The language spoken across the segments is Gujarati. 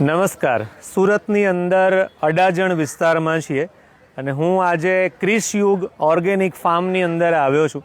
નમસ્કાર. સુરતની અંદર અડાજણ વિસ્તારમાં છીએ અને હું આજે ક્રિશ યુગ ઓર્ગેનિક ફાર્મની અંદર આવ્યો છું.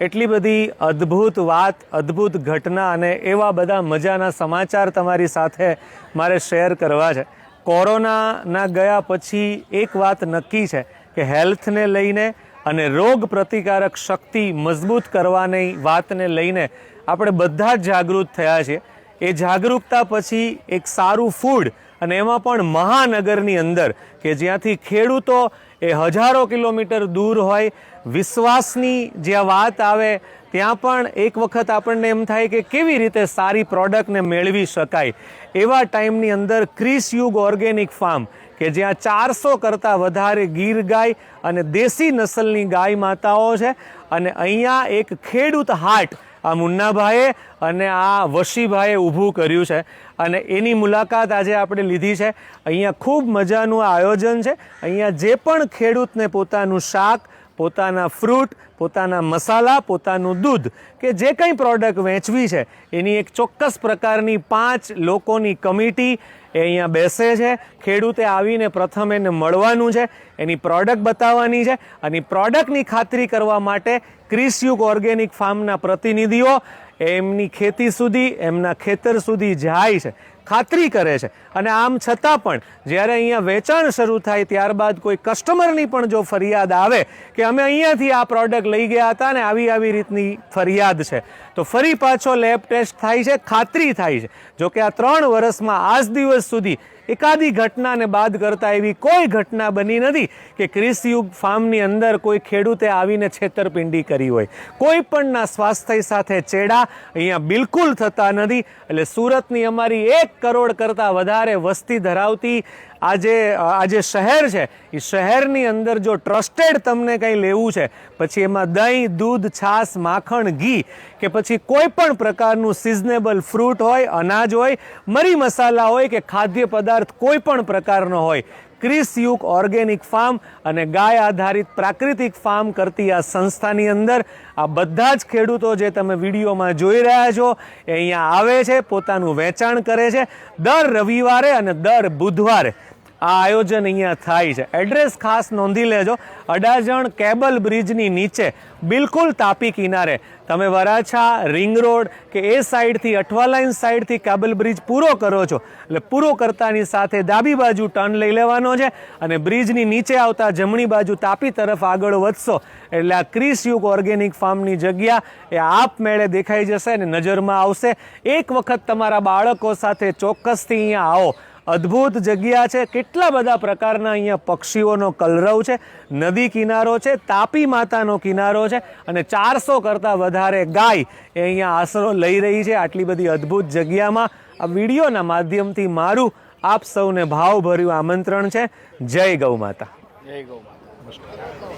એટલી બધી અદ્ભુત વાત, અદ્ભુત ઘટના અને એવા બધા મજાના સમાચાર તમારી સાથે મારે શેર કરવા છે. કોરોનાના ગયા પછી એક વાત નક્કી છે કે હેલ્થને લઈને અને રોગ પ્રતિકારક શક્તિ મજબૂત કરવાની વાતને લઈને આપણે બધા જ જાગૃત થયા છીએ. એ જાગૃતતા પછી એક સારું ફૂડ અને એમાં પણ મહાનગરની અંદર કે જ્યાંથી ખેડૂતો એ હજારો કિલોમીટર દૂર હોય, વિશ્વાસની જ્યાં વાત આવે, ત્યાં પણ એક વખત આપણને એમ થાય કે કેવી રીતે સારી પ્રોડક્ટને મેળવી શકાય. એવા ટાઈમની અંદર ક્રિસ યુગ ઓર્ગેનિક ફાર્મ કે જ્યાં ચારસો કરતાં વધારે ગીર ગાય અને દેશી નસલની ગાય માતાઓ છે અને અહીંયા એક ખેડૂત હાટ આ મુન્નાભાઈએ અને આ વશીભાઈએ ઊભું કર્યું છે. અને એની મુલાકાત આજે આપણે લીધી છે. અહીંયા ખૂબ મજાનું આયોજન છે. અહીંયા જે પણ ખેડૂતને પોતાનું શાક પોતાના ફ્રૂટ, પોતાના મસાલા, પોતાનું દૂધ કે જે કંઈ પ્રોડક્ટ વેચવી છે, એની એક ચોક્કસ પ્રકારની પાંચ લોકોની કમિટી એ અહીંયા બેસે છે. ખેડૂતે આવીને પ્રથમ એને મળવાનું છે, એની પ્રોડક્ટ બતાવવાની છે અને પ્રોડક્ટની ખાતરી કરવા માટે ક્રિસયુગ ઓર્ગેનિક ફાર્મના પ્રતિનિધિઓ એમની ખેતી સુધી, એમના ખેતર સુધી જાય છે. ખાતરી કરે છે. અને આમ છતાં પણ જ્યારે અહીંયા વેચાણ શરૂ થાય ત્યારબાદ કોઈ કસ્ટમરની પણ જો ફરિયાદ આવે કે અમે અહીંયાથી આ પ્રોડક્ટ લઈ ગયા હતા ને આવી આવી રીતની ફરિયાદ છે, તો ફરી પાછો લેબ ટેસ્ટ થાય છે, ખાતરી થાય છે. જોકે આ ત્રણ વર્ષમાં આજ દિવસ સુધી એકાદી ઘટનાને બાદ કરતા એવી કોઈ ઘટના બની નથી કે ક્રિસ યુગ ફાર્મની અંદર કોઈ ખેડૂતે આવીને છેતરપિંડી કરી હોય. કોઈ પણના સ્વાસ્થ્ય સાથે ચેડા અહીંયા બિલકુલ થતા નથી. એટલે સુરતની અમારી એક કરોડ કરતાં વધારે વસ્તી ધરાવતી આજે આજે શહેર છે. એ શહેરની અંદર જો ટ્રસ્ટેડ તમને કંઈ લેવું છે, પછી એમાં દહીં, દૂધ, છાશ, માખણ, ઘી કે પછી કોઈ પણ પ્રકારનું સિઝનેબલ ફ્રૂટ હોય, અનાજ હોય, મરી મસાલા હોય કે ખાદ્ય પદાર્થ કોઈ પણ પ્રકારનો હોય ક્રિસ યુગ ઓર્ગેનિક ફાર્મ અને ગાય આધારિત પ્રાકૃતિક ફાર્મ કરતી આ સંસ્થાની અંદર આ બધા જ ખેડૂતો જે તમે વિડીયોમાં જોઈ રહ્યા છો, એ અહીંયા આવે છે, પોતાનું વેચાણ કરે છે. દર રવિવારે અને દર બુધવારે આ આયોજન અહીંયા થાય છે. એડ્રેસ ખાસ નોંધી લેજો. અડાજણ કેબલ બ્રિજની નીચે, બિલકુલ તાપી કિનારે. તમે વરાછા, રિંગ રોડ કે એ સાઈડથી અઠવા લાઈન સાઈડથી કેબલ બ્રિજ પૂરો કરો છો, એટલે પૂરો કરતાની સાથે ડાબી બાજુ ટર્ન લઈ લેવાનો છે અને બ્રિજની નીચે આવતા જમણી બાજુ તાપી તરફ આગળ વધશો. એટલે આ ક્રિસ યુગ ઓર્ગેનિક ફાર્મની જગ્યા એ આપમેળે દેખાઈ જશે અને નજરમાં આવશે. એક વખત તમારા બાળકો સાથે ચોક્કસથી અહીંયા આવો. અદ્ભુત જગ્યા છે. કેટલા બધા પ્રકારના અહીંયા પક્ષીઓનો કલરવ છે. નદી કિનારો છે, તાપી માતાનો કિનારો છે અને ચારસો કરતાં વધારે ગાય એ અહીંયા આશરો લઈ રહી છે. આટલી બધી અદ્ભુત જગ્યામાં આ વિડીયોના માધ્યમથી મારું આપ સૌને ભાવભર્યું આમંત્રણ છે. જય ગૌ માતા. જય ગૌ માતા.